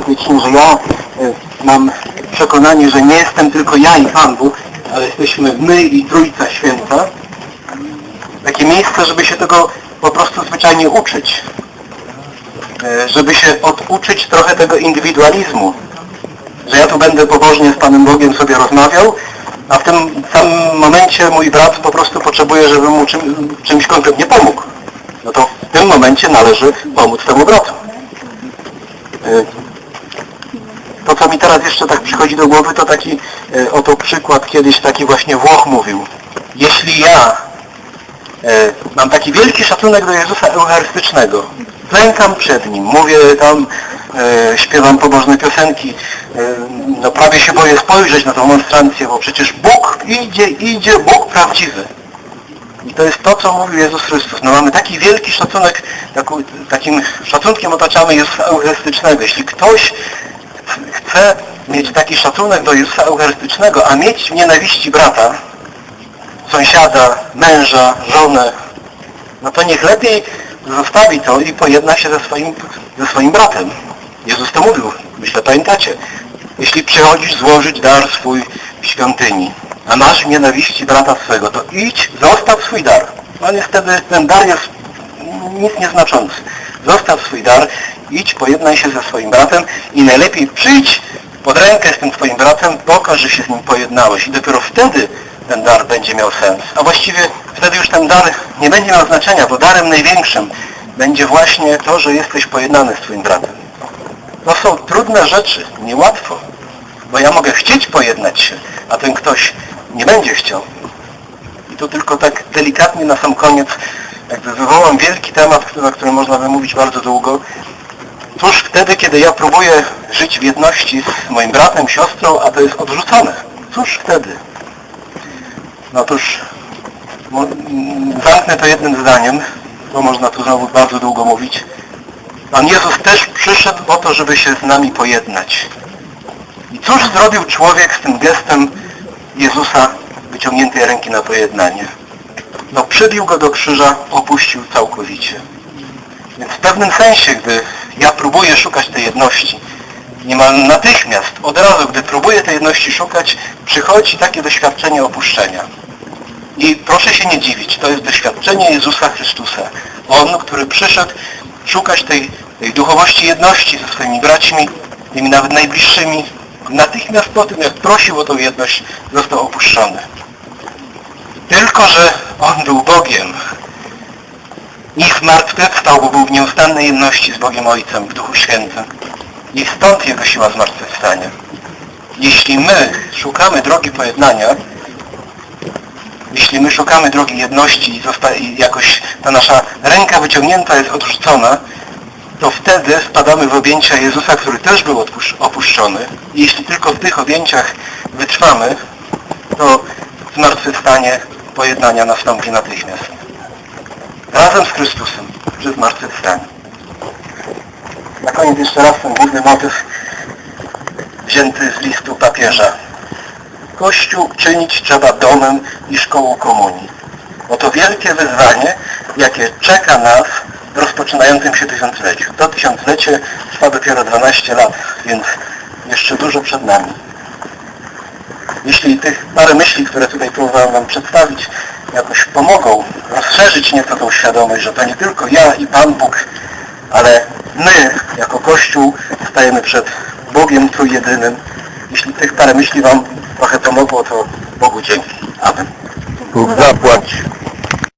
teoretycznie, że ja e, mam przekonanie, że nie jestem tylko ja i Pan Bóg, ale jesteśmy my i Trójca Święta. Takie miejsce, żeby się tego po prostu zwyczajnie uczyć. E, Żeby się oduczyć trochę tego indywidualizmu. Że ja tu będę pobożnie z Panem Bogiem sobie rozmawiał, a w tym samym momencie mój brat po prostu potrzebuje, żebym mu czym, czymś konkretnie pomógł. No to w tym momencie należy pomóc temu bratu. E, To, co mi teraz jeszcze tak przychodzi do głowy, to taki e, oto przykład, kiedyś taki właśnie Włoch mówił. Jeśli ja e, mam taki wielki szacunek do Jezusa Eucharystycznego, klękam przed Nim, mówię tam, e, śpiewam pobożne piosenki, e, no prawie się boję spojrzeć na tą monstrancję, bo przecież Bóg idzie, idzie, Bóg prawdziwy. I to jest to, co mówił Jezus Chrystus. No mamy taki wielki szacunek, takim szacunkiem otaczamy Jezusa Eucharystycznego. Jeśli ktoś chce mieć taki szacunek do Jezusa Eucharystycznego, a mieć w nienawiści brata, sąsiada, męża, żonę, no to niech lepiej zostawi to i pojedna się ze swoim, ze swoim bratem. Jezus to mówił, myślę pamiętacie. Jeśli przychodzisz złożyć dar swój w świątyni, a masz nienawiści brata swego, to idź, zostaw swój dar. No niestety ten dar jest nic nieznaczący. Zostaw swój dar, idź, pojednaj się ze swoim bratem i najlepiej przyjdź pod rękę z tym twoim bratem, pokaż, że się z nim pojednałeś i dopiero wtedy ten dar będzie miał sens. A właściwie wtedy już ten dar nie będzie miał znaczenia, bo darem największym będzie właśnie to, że jesteś pojednany z twoim bratem. To są trudne rzeczy, niełatwo, bo ja mogę chcieć pojednać się, a ten ktoś nie będzie chciał. I tu tylko tak delikatnie na sam koniec jakby wywołam wielki temat, o którym można by mówić bardzo długo. Tuż wtedy, kiedy ja próbuję żyć w jedności z moim bratem, siostrą, a to jest odrzucone. Cóż wtedy? No otóż zamknę to jednym zdaniem, bo można tu znowu bardzo długo mówić. Pan Jezus też przyszedł po to, żeby się z nami pojednać. I cóż zrobił człowiek z tym gestem Jezusa wyciągniętej ręki na pojednanie? No przybił go do krzyża, opuścił całkowicie. Więc w pewnym sensie, gdy ja próbuję szukać tej jedności, niemal natychmiast, od razu, gdy próbuję tej jedności szukać, przychodzi takie doświadczenie opuszczenia. I proszę się nie dziwić, to jest doświadczenie Jezusa Chrystusa. On, który przyszedł szukać tej, tej duchowości jedności ze swoimi braćmi, tymi nawet najbliższymi, natychmiast po tym, jak prosił o tą jedność, został opuszczony. Tylko, że On był Bogiem i zmartwychwstał, bo był w nieustannej jedności z Bogiem Ojcem w Duchu Świętym. I stąd Jego siła zmartwychwstania. Jeśli my szukamy drogi pojednania, jeśli my szukamy drogi jedności i, i jakoś ta nasza ręka wyciągnięta jest odrzucona, to wtedy wpadamy w objęcia Jezusa, który też był opuszczony. I jeśli tylko w tych objęciach wytrwamy, to zmartwychwstanie pojednania nastąpi natychmiast. Razem z Chrystusem przy zmartwychwstaniu. Na koniec jeszcze raz ten główny motyw wzięty z listu papieża. Kościół czynić trzeba domem i szkołą komunii. Oto wielkie wyzwanie, jakie czeka nas w rozpoczynającym się tysiącleciu. To tysiąclecie trwa dopiero 12 lat, więc jeszcze dużo przed nami. Jeśli tych parę myśli, które tutaj próbowałem Wam przedstawić, jakoś pomogą rozszerzyć nieco tą świadomość, że to nie tylko ja i Pan Bóg, ale my, jako Kościół, stajemy przed Bogiem Trójjedynym. Jeśli tych parę myśli Wam trochę pomogło, to Bogu dzięki. Amen. Bóg zapłać.